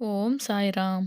ఓం సాయిరామ్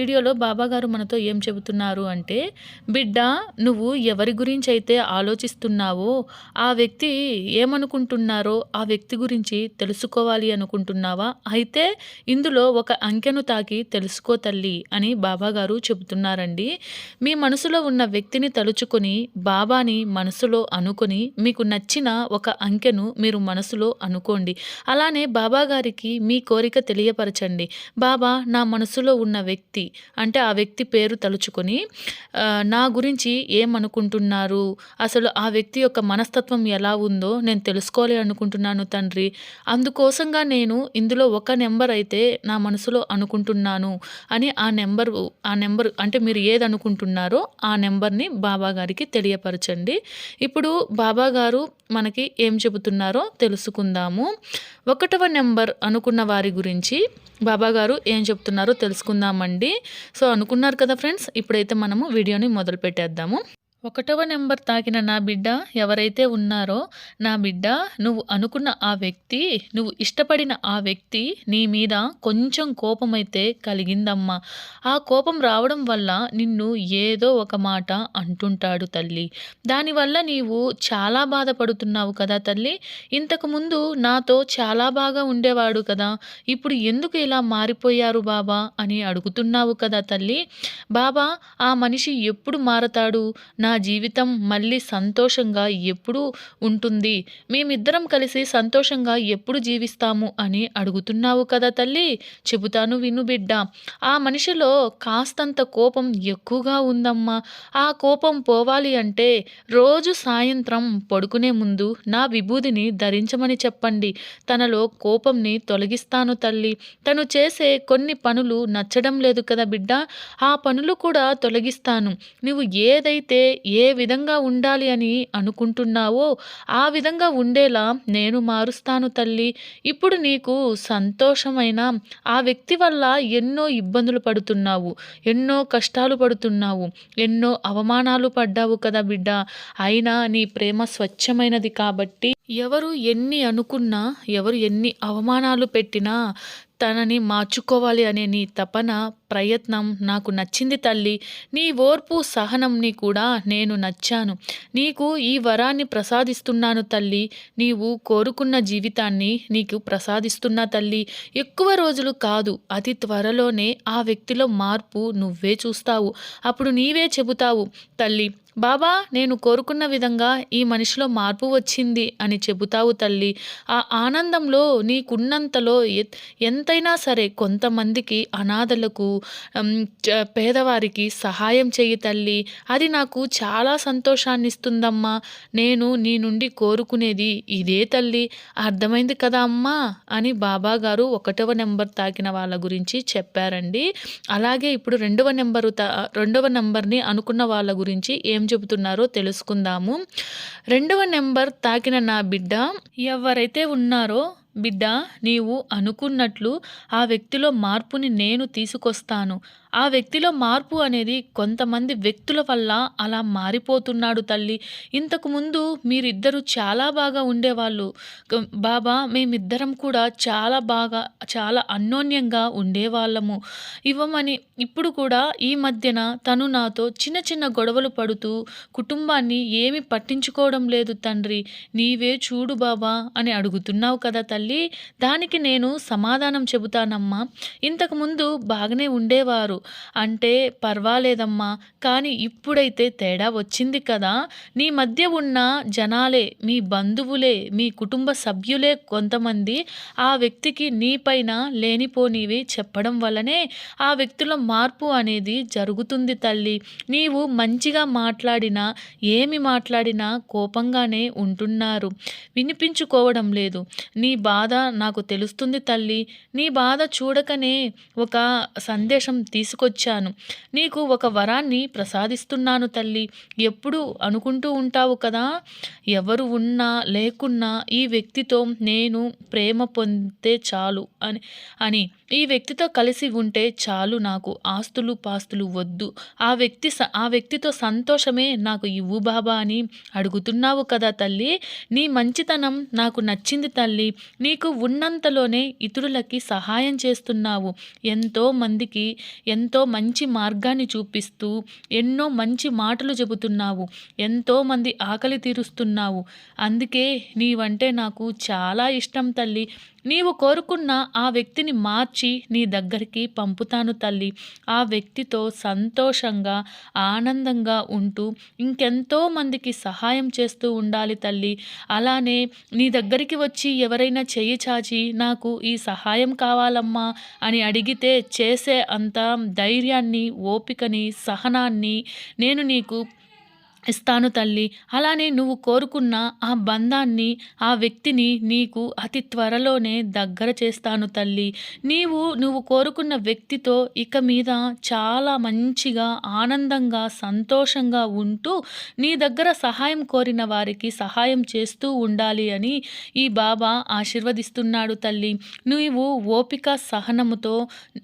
వీడియోలో బాబాగారు మనతో ఏం చెబుతున్నారు అంటే బిడ్డ నువ్వు ఎవరి గురించి అయితే ఆలోచిస్తున్నావో ఆ వ్యక్తి ఏమనుకుంటున్నారో ఆ వ్యక్తి గురించి తెలుసుకోవాలి అనుకుంటున్నావా? అయితే ఇందులో ఒక అంకెను తాకి తెలుసుకో తల్లి అని బాబాగారు చెబుతున్నారండి. మీ మనసులో ఉన్న వ్యక్తిని తలుచుకొని బాబాని మనసులో అనుకొని మీకు నచ్చిన ఒక అంకెను మీరు మనసులో అనుకోండి. అలానే బాబాగారికి మీ కోరిక తెలియపరచండి. బాబా నా మనసులో ఉన్న వ్యక్తి అంటే ఆ వ్యక్తి పేరు తలుచుకొని నా గురించి ఏమనుకుంటున్నారు? అసలు ఆ వ్యక్తి యొక్క మనస్తత్వం ఎలా ఉందో నేను తెలుసుకోవాలి అనుకుంటున్నాను తండ్రి. అందుకోసంగా నేను ఇందులో ఒక నెంబర్ అయితే నా మనసులో అనుకుంటున్నాను అని ఆ నెంబర్ ఆ నెంబర్ అంటే మీరు ఏది అనుకుంటున్నారో ఆ నెంబర్ని బాబా గారికి తెలియపరచండి. ఇప్పుడు బాబా గారు మనకి ఏం చెబుతున్నారో తెలుసుకుందాము. ఒకటవ నెంబర్ అనుకున్న వారి గురించి బాబాగారు ఏం చెప్తున్నారో తెలుసుకుందామండి. సో అనుకున్నారు కదా ఫ్రెండ్స్ ఇప్పుడైతే మనము వీడియోని మొదలు పెట్టేద్దాము ఒకటవ నెంబర్ తాకిన నా బిడ్డ ఎవరైతే ఉన్నారో నా బిడ్డ నువ్వు అనుకున్న ఆ వ్యక్తి నువ్వు ఇష్టపడిన ఆ వ్యక్తి నీ మీద కొంచెం కోపమైతే కలిగిందమ్మా. ఆ కోపం రావడం వల్ల నిన్ను ఏదో ఒక మాట అంటుంటాడు తల్లి. దానివల్ల నీవు చాలా బాధపడుతున్నావు కదా తల్లి. ఇంతకుముందు నాతో చాలా బాగా ఉండేవాడు కదా. ఇప్పుడు ఎందుకు ఇలా మారిపోయారు బాబా అని అడుగుతున్నావు కదా తల్లి. బాబా ఆ మనిషి ఎప్పుడు మారతాడు? నా నా జీవితం మళ్ళీ సంతోషంగా ఎప్పుడు ఉంటుంది? మేమిద్దరం కలిసి సంతోషంగా ఎప్పుడు జీవిస్తాము అని అడుగుతున్నావు కదా తల్లి? చెబుతాను విను బిడ్డ. ఆ మనిషిలో కాస్తంత కోపం ఎక్కువగా ఉందమ్మా. ఆ కోపం పోవాలి అంటే రోజు సాయంత్రం పడుకునే ముందు నా విభూదిని ధరించమని చెప్పండి. తనలో కోపంని తొలగిస్తాను తల్లి. తను చేసే కొన్ని పనులు నచ్చడం లేదు కదా బిడ్డ. ఆ పనులు కూడా తొలగిస్తాను. నువ్వు ఏదైతే ఏ విధంగా ఉండాలి అని అనుకుంటున్నావో ఆ విధంగా ఉండేలా నేను మారుస్తాను తల్లి. ఇప్పుడు నీకు సంతోషమైన ఆ వ్యక్తి వల్ల ఎన్నో ఇబ్బందులు పడుతున్నావు ఎన్నో కష్టాలు పడుతున్నావు ఎన్నో అవమానాలు పడ్డావు కదా బిడ్డ. అయినా నీ ప్రేమ స్వచ్ఛమైనది కాబట్టి ఎవరు ఎన్ని అనుకున్నా ఎవరు ఎన్ని అవమానాలు పెట్టినా తనని మార్చుకోవాలి అనే నీ తపన ప్రయత్నం నాకు నచ్చింది తల్లి. నీ ఓర్పు సహనంని కూడా నేను నచ్చాను. నీకు ఈ వరాన్ని ప్రసాదిస్తున్నాను తల్లి. నీవు కోరుకున్న జీవితాన్ని నీకు ప్రసాదిస్తున్నా తల్లి. ఎక్కువ రోజులు కాదు అతి త్వరలోనే ఆ వ్యక్తిలో మార్పు నువ్వే చూస్తావు. అప్పుడు నీవే చెబుతావు తల్లి బాబా నేను కోరుకున్న విధంగా ఈ మనిషిలో మార్పు వచ్చింది అని చెబుతావు తల్లి. ఆ ఆనందంలో నీకున్నంతలో ఎంతైనా సరే కొంతమందికి అనాథలకు పేదవారికి సహాయం చెయ్యి తల్లి. అది నాకు చాలా సంతోషాన్ని ఇస్తుందమ్మా నేను నీ నుండి కోరుకునేది ఇదే తల్లి. అర్థమైంది కదా అమ్మా? అని బాబా గారు ఒకటవ నెంబర్ తాకిన వాళ్ళ గురించి చెప్పారండి. అలాగే ఇప్పుడు రెండవ నెంబరు రెండవ నెంబర్ని అనుకున్న వాళ్ళ గురించి ఏం చెబుతున్నారో తెలుసుకుందాము. రెండవ నెంబర్ తాకిన నా బిడ్డ ఎవరైతే ఉన్నారో బిడ్డా నీవు అనుకున్నట్లు ఆ వ్యక్తిలో మార్పుని నేను తీసుకొస్తాను. ఆ వ్యక్తిలో మార్పు అనేది కొంతమంది వ్యక్తుల వల్ల అలా మారిపోతున్నాడు తల్లి. ఇంతకుముందు మీరిద్దరూ చాలా బాగా ఉండేవాళ్ళు. బాబా మేమిద్దరం కూడా చాలా బాగా చాలా అన్యోన్యంగా ఉండేవాళ్ళము. ఇవ్వమని ఇప్పుడు కూడా ఈ మధ్యన తను నాతో చిన్న చిన్న గొడవలు పడుతూ కుటుంబాన్ని ఏమి పట్టించుకోవడం లేదు తండ్రి. నీవే చూడు బాబా అని అడుగుతున్నావు కదా తల్లి. దానికి నేను సమాధానం చెబుతానమ్మా. ఇంతకుముందు బాగానే ఉండేవారు. అంటే పర్వాలేదమ్మా కానీ ఇప్పుడైతే తేడా వచ్చింది కదా. నీ మధ్య ఉన్న జనాలే మీ బంధువులే మీ కుటుంబ సభ్యులే కొంతమంది ఆ వ్యక్తికి నీపైన లేనిపోనివి చెప్పడం వల్లనే ఆ వ్యక్తిలో మార్పు అనేది జరుగుతుంది తల్లి. నీవు మంచిగా మాట్లాడినా ఏమి మాట్లాడినా కోపంగానే ఉంటున్నారు. వినిపించుకోవడం లేదు. నీ బాధ నాకు తెలుస్తుంది తల్లి. నీ బాధ చూడకనే ఒక సందేశం తీసుకొచ్చాను. నీకు ఒక వరాన్ని ప్రసాదిస్తున్నాను తల్లి. ఎప్పుడు అనుకుంటూ ఉంటావు కదా? ఎవరు ఉన్నా లేకున్నా ఈ వ్యక్తితో నేను ప్రేమ పొందితే చాలు అని అని ఈ వ్యక్తితో కలిసి ఉంటే చాలు నాకు ఆస్తులు పాస్తులు వద్దు. ఆ వ్యక్తి ఆ వ్యక్తితో సంతోషమే నాకు ఇవ్వు బాబా అని అడుగుతున్నావు కదా తల్లి. నీ మంచితనం నాకు నచ్చింది తల్లి. నీకు ఉన్నంతలోనే ఇతరులకి సహాయం చేస్తున్నావు. ఎంతో మందికి ఎంతో మంచి మార్గాన్ని చూపిస్తూ ఎన్నో మంచి మాటలు చెబుతున్నావు. ఎంతోమంది ఆకలి తీరుస్తున్నావు. అందుకే నీవంటే నాకు చాలా ఇష్టం తల్లి. నీవు కోరుకున్న ఆ వ్యక్తిని మార్చి నీ దగ్గరికి పంపుతాను తల్లి. ఆ వ్యక్తితో సంతోషంగా ఆనందంగా ఉంటూ ఇంకెంతో మందికి సహాయం చేస్తూ ఉండాలి తల్లి. అలానే నీ దగ్గరికి వచ్చి ఎవరైనా చెయ్యి చాచి నాకు ఈ సహాయం కావాలమ్మా అని అడిగితే చేసే అంత ధైర్యాన్ని ఓపికని సహనాన్ని నేను నీకు ఇస్తాను తల్లి. అలానే నువ్వు కోరుకున్న ఆ బంధాన్ని ఆ వ్యక్తిని నీకు అతి త్వరలోనే దగ్గర చేస్తాను తల్లి. నీవు నువ్వు కోరుకున్న వ్యక్తితో ఇక మీద చాలా మంచిగా ఆనందంగా సంతోషంగా ఉంటూ నీ దగ్గర సహాయం కోరిన వారికి సహాయం చేస్తూ ఉండాలి అని ఈ బాబా ఆశీర్వదిస్తున్నాడు తల్లి. నువ్వు ఓపిక సహనముతో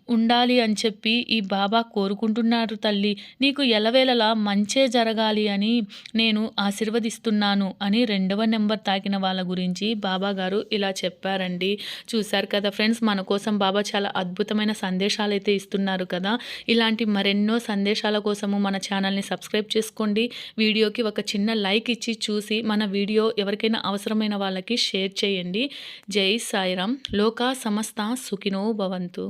ఉండాలి అని చెప్పి ఈ బాబా కోరుకుంటున్నారు తల్లి. నీకు ఎలవేళలా మంచే జరగాలి అని అని నేను ఆశీర్వదిస్తున్నాను అని రెండవ నెంబర్ తాకిన వాళ్ళ గురించి బాబా గారు ఇలా చెప్పారండి. చూశారు కదా ఫ్రెండ్స్ మన కోసం బాబా చాలా అద్భుతమైన సందేశాలు అయితే ఇస్తున్నారు కదా. ఇలాంటి మరెన్నో సందేశాల కోసము మన ఛానల్ని సబ్స్క్రైబ్ చేసుకోండి. వీడియోకి ఒక చిన్న లైక్ ఇచ్చి చూసి మన వీడియో ఎవరికైనా అవసరమైన వాళ్ళకి షేర్ చేయండి. జై సాయిరామ్. లోకా సమస్త సుఖినో భవంతు.